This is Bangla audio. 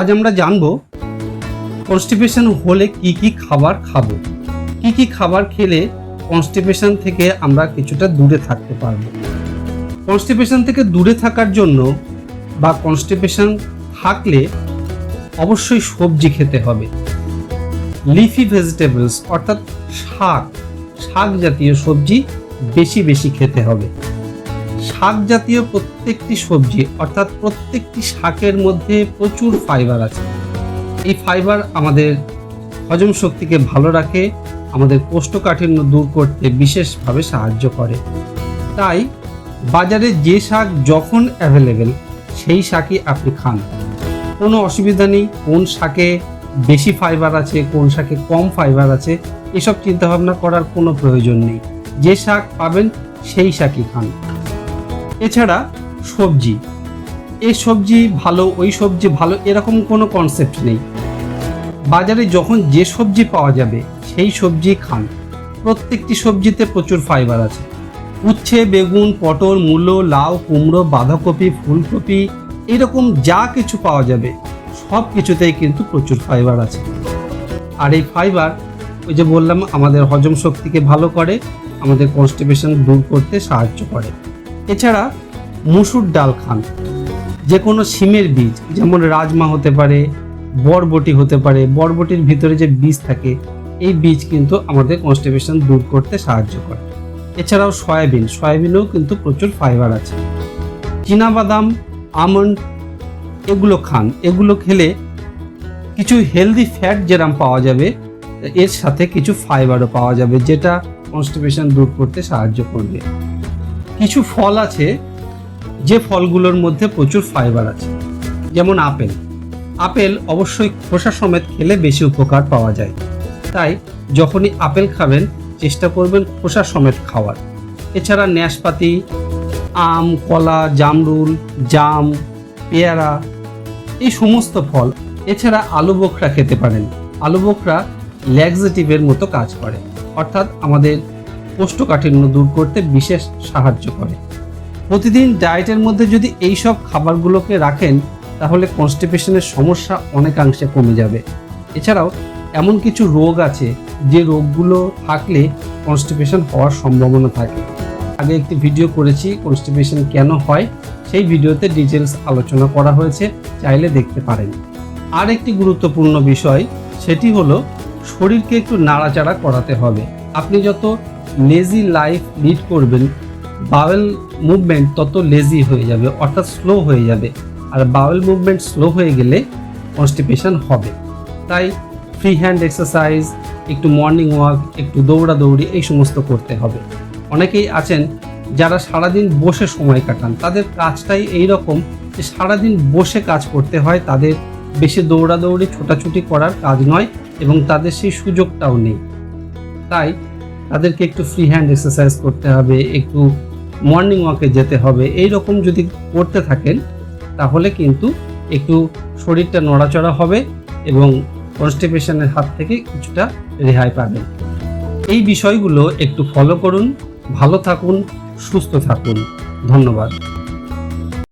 আজ আমরা জানব কনস্টিপেশন হলে কি কি খাবার খাব? কি কি খাবার খেলে কনস্টিপেশন থেকে আমরা কিছুটা দূরে থাকতে পারব? কনস্টিপেশন থেকে দূরে থাকার জন্য বা কনস্টিপেশন থাকলে অবশ্যই সবজি খেতে হবে। লিফি ভেজিটেবলস অর্থাৎ শাক শাক জাতীয় সবজি বেশি বেশি খেতে হবে। শাক জাতীয় প্রত্যেকটি সবজি, অর্থাৎ প্রত্যেকটি শাকের মধ্যে প্রচুর ফাইবার আছে। এই ফাইবার আমাদের হজম শক্তিকে ভালো রাখে, আমাদের কোষ্ঠকাঠিন্য দূর করতে বিশেষভাবে সাহায্য করে। তাই বাজারে যে শাক যখন অ্যাভেলেবেল সেই শাকই আপনি খান। কোনো অসুবিধা নেই, কোন শাকে বেশি ফাইবার আছে, কোন শাকে কম ফাইবার আছে, এসব চিন্তাভাবনা করার কোনো প্রয়োজন নেই। যে শাক পাবেন, সেই শাকই খান। এছাড়া সবজি। এই সবজি ভালো, ওই সবজি ভালো, এরকম কোনো কনসেপ্ট নেই। বাজারে যখন যে সবজি পাওয়া যাবে, সেই সবজি খান। প্রত্যেকটি সবজিতে প্রচুর ফাইবার আছে। উচ্ছে, বেগুন, পটল, মূলো, লাউ, কুমড়ো, বাঁধাকপি, ফুলকপি, এরকম যা কিছু পাওয়া যাবে, সব কিছুতেই কিন্তু প্রচুর ফাইবার আছে। আর এই ফাইবার ওই যে বললাম, আমাদের হজম শক্তিকে ভালো করে, আমাদের কনস্টিপেশন দূর করতে সাহায্য করে। এছাড়া মুসুর ডাল খান যে কোনো সিমের বীজ, যেমন রাজমা হতে পারে, বরবটি হতে পারে, বরবটির ভিতরে যে বীজ থাকে, এই বীজ কিন্তু আমাদের কনস্টিপেশন দূর করতে সাহায্য করে। এছাড়াও সয়াবিন, সয়াবিনেও কিন্তু প্রচুর ফাইবার আছে। বাদাম আমন্ড এগুলো খান, এগুলো খেলে কিছু হেলদি ফ্যাট যেরাম পাওয়া যাবে, এর সাথে কিছু ফাইবারও পাওয়া যাবে, যেটা কনস্টিপেশন দূর করতে সাহায্য করবে। কিছু ফল আছে, যে ফলগুলোর মধ্যে প্রচুর ফাইবার আছে। যেমন আপেল। আপেল অবশ্যই খোসা সমেত খেলে বেশি উপকার পাওয়া যায়। তাই যখনই আপেল খাবেন, চেষ্টা করবেন খোসা সমেত খাওয়ার। এছাড়া ন্যাশপাতি, আম, কলা, জামরুল, জাম, পেয়ারা, এই সমস্ত ফল। এছাড়া আলু বোখরা খেতে পারেন। আলু বোখরা ল্যাক্সেটিভের মতো কাজ করে। অর্থাৎ আমাদের কোষ্ঠকাঠিন্য দূর করতে বিশেষ সাহায্য করে। প্রতিদিন ডায়েটের মধ্যে যদি এই সব খাবারগুলোকে রাখেন, তাহলে কনস্টিপেশনের সমস্যা অনেকাংশে কমে যাবে। এছাড়াও এমন কিছু রোগ আছে, যে রোগগুলো থাকলে কনস্টিপেশন হওয়ার সম্ভাবনা থাকে। আগে একটি ভিডিও করেছি, কনস্টিপেশন কেন হয়? সেই ভিডিওতে ডিটেলস আলোচনা করা হয়েছে, চাইলে দেখতে পারেন। আর একটি গুরুত্বপূর্ণ বিষয়, সেটি হলো শরীরকে একটু নাড়াচাড়া করাতে হবে। আপনি যত লেজি লাইফ লিড করবেন বাওয়েল মুভমেন্ট তত লেজি হয়ে যাবে, অর্থাৎ স্লো হয়ে যাবে। আর বাওয়েল মুভমেন্ট স্লো হয়ে গেলে কনস্টিপেশন হবে। তাই ফ্রি হ্যান্ড এক্সারসাইজ একটু মর্নিং ওয়াক একটু দৌড়াদৌড়ি, এই সমস্ত করতে হবে। অনেকেই আছেন যারা সারাদিন বসে সময় কাটান, তাদের কাজটাই এই রকম যে সারাদিন বসে কাজ করতে হয়, তাদের বেশি দৌড়াদৌড়ি, ছোটাছুটি করার কাজ নয় এবং তাদের সেই সুযোগটাও নেই। তাই তাদেরকে একটু ফ্রি হ্যান্ড এক্সারসাইজ করতে হবে, একটু মর্নিং ওয়াকে যেতে হবে এই রকম যদি করতে থাকেন, তাহলে কিন্তু একটু শরীরটা নড়াচড়া হবে এবং কনস্টিপেশনের হাত থেকে কিছুটা রেহাই পাবেন। এই বিষয়গুলো একটু ফলো করুন, ভালো থাকুন, সুস্থ থাকুন। ধন্যবাদ।